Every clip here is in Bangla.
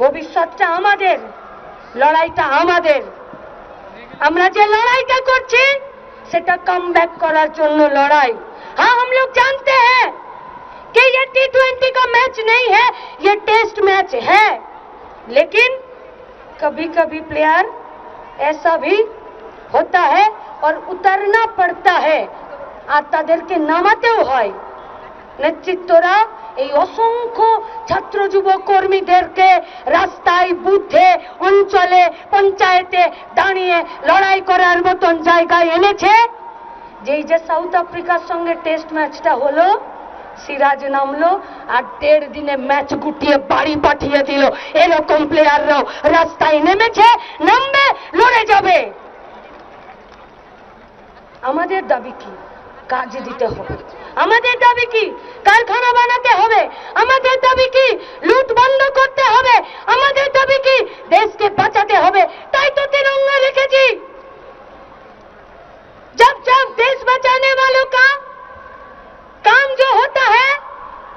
ভবিষ্যৎটা আমাদের লড়াইটা আমাদের আমরা যে লড়াইটা করছি সেটা কাম बैक করার জন্য লড়াই हाँ हम लोग जानते हैं कि ये टी ट्वेंटी का मैच नहीं है ये टेस्ट मैच है लेकिन कभी कभी प्लेयर ऐसा भी होता है और उतरना पड़ता है আর তাদেরকে নামাতেও হয় নেতৃত্বরা এই অসংখ্য ছাত্র যুব কর্মীদেরকে রাস্তায় বুথে অঞ্চলে, পঞ্চায়েতে দাঁড়িয়ে লড়াই করার মতন জায়গায় এনেছে। যেই যে সাউথ আফ্রিকার সঙ্গে টেস্ট ম্যাচটা হলো, সিরাজ নামলো আর দেড় দিনে ম্যাচ গুটিয়ে বাড়ি পাঠিয়ে দিল। এরকম প্লেয়াররাও রাস্তায় নেমেছে, নামবে, লড়ে যাবে। আমাদের দাবি কি? কাজ দিতে হবে আমাদের দাবি কি কারখানা বানাতে হবে আমাদের দাবি কি লুট বন্ধ করতে হবে আমাদের দাবি কি দেশকে বাঁচাতে হবে তাই তো তিরঙ্গা রেখেছি जब जब देश बचाने वालों का काम जो होता है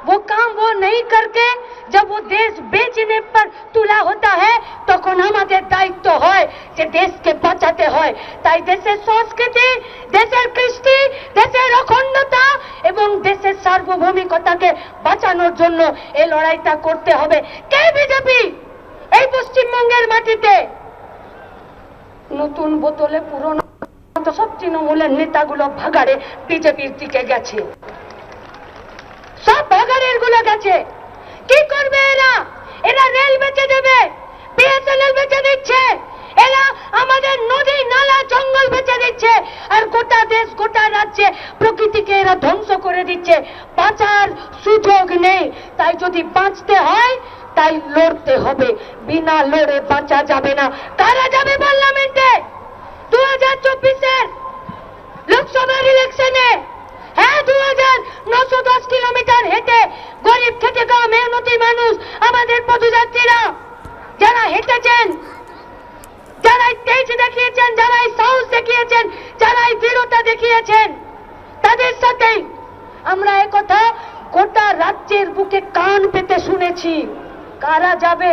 वो काम वो नहीं करके जब वो देश बेचने पर तुला होता है তখন আমাদের দায়িত্ব হয় যে দেশকে বাঁচাতে হয়, তাই দেশের সংস্কৃতি, দেশের কৃষ্টি, দেশের অখণ্ডতা এবং দেশের সার্বভৌমিকতাকে বাঁচানোর জন্য এই লড়াইটা করতে হবে। কে বিজেপি? এই পশ্চিমবঙ্গের মাটিতে। নতুন বোতলে পুরনো সব তৃণমূলের নেতাগুলো ভাগাড়ে বিজেপির দিকে গেছে। সব ভাগাড়েরগুলো গেছে। কি করবে এরা? এরা রেল বেচে দেবে বেচে দিচ্ছে এরা আমাদের নদী নালা জঙ্গল বেচে দিচ্ছে আর গোটা দেশ গোটা রাজ্যে প্রকৃতিকে এরা ধ্বংস করে দিচ্ছে বাঁচার সুযোগ নেই। তাই যদি বাঁচতে হয়, তাই লড়তে হবে। বিনা লড়ে বাঁচা যাবে না। কারা যাবে পার্লামেন্টে? দু হাজার চব্বিশের লোকসভার ইলেকশনে। হ্যাঁ দু হাজার নশো দশ কিলোমিটার হেঁটে গরিব থেকে খাওয়া মেহনতি মানুষ, আমাদের পদযাত্রীরা, যারা হেঁটেছেন, যারা এই তেজ দেখিয়েছেন যারা এই সাহস দেখিয়েছেন যারা এই দৃঢ়তা দেখিয়েছেন তাদের সাথেই আমরা একথা গোটা রাজ্যের বুকে কান পেতে শুনেছি। কারা যাবে?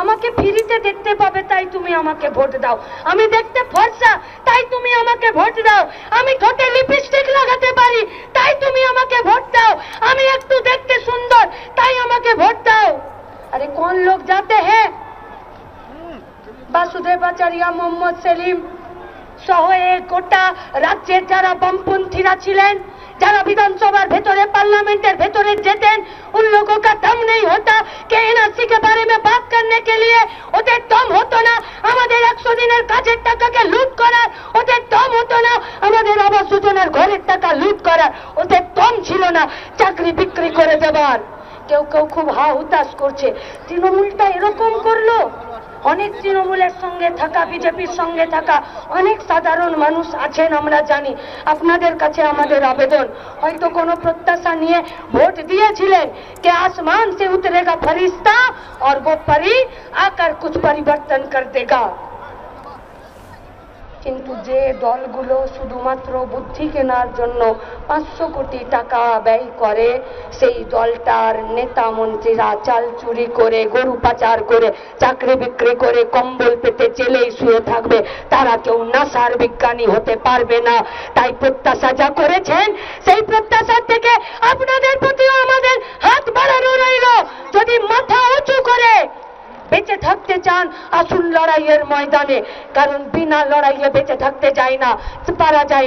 আমাকে ফ্রিতে দেখতে পাবে, তাই তুমি আমাকে ভোট দাও। আমি দেখতে ফর্সা, তাই তুমি আমাকে ভোট দাও। আমি ঠোঁটে লিপস্টিক লাগাতে পারি, তাই তুমি আমাকে ভোট দাও। আমি একটু দেখতে সুন্দর, তাই আমাকে ভোট দাও। আরে কোন লোক যাতে হ্যাঁ বাসুদেব আচারিয়া মোহাম্মদ সেলিম সহ এই গোটা রাজ্যের যারা বামপন্থীরা ছিলেন যারা বিধানসভার ভেতরে, পার্লামেন্টের ভেতরে যেতেন উন লোক কা দম নেই হতা। কে এনআরসি কে বারে মে বাত করনে কে লিয়ে ওতে দম হতো না। আমাদের একশো দিনের কাজের টাকাকে লুট করার ওতে দম হতো না। আমাদের আবাস যোজনার ঘরের টাকা লুট করার ওতে দম ছিল না। চাকরি বিক্রি করে দেবার। কেউ কেউ খুব হা হুতাশ করছে। তৃণমূলটা এরকম করল? অনেক তৃণমূলের সঙ্গে থাকা বিজেপির সঙ্গে থাকা অনেক সাধারণ মানুষ আছেন আমরা জানি আপনাদের কাছে আমাদের আবেদন হয়তো কোনো প্রত্যাশা নিয়ে ভোট দিয়েছিলেন কে আসমান সে উতরেগা ফরিস্তা और वो परी आकर कुछ परिवर्तन कर देगा কিন্তু যে দলগুলো শুধুমাত্র বুদ্ধি কেনার জন্য পাঁচশো কোটি টাকা ব্যয় করে, সেই দলটার নেতা মন্ত্রীরা চাল চুরি করে, গরু পাচার করে, চাকরি বিক্রি করে, কম্বল পেতে জেলেই শুয়ে থাকবে। তারা কেউ নাসার বিজ্ঞানী হতে পারবে না। তাই প্রত্যাশা যা করেছেন, সেই প্রত্যাশার থেকে আপনাদের প্রতিও আমাদের হাত বাড়ানো রইল। যদি মাথা থাকতে চান, আসুন লড়াইয়ের ময়দানে। কারণ বিনা লড়াইয়ে বেঁচে থাকতে যায় না, পারা যায় না।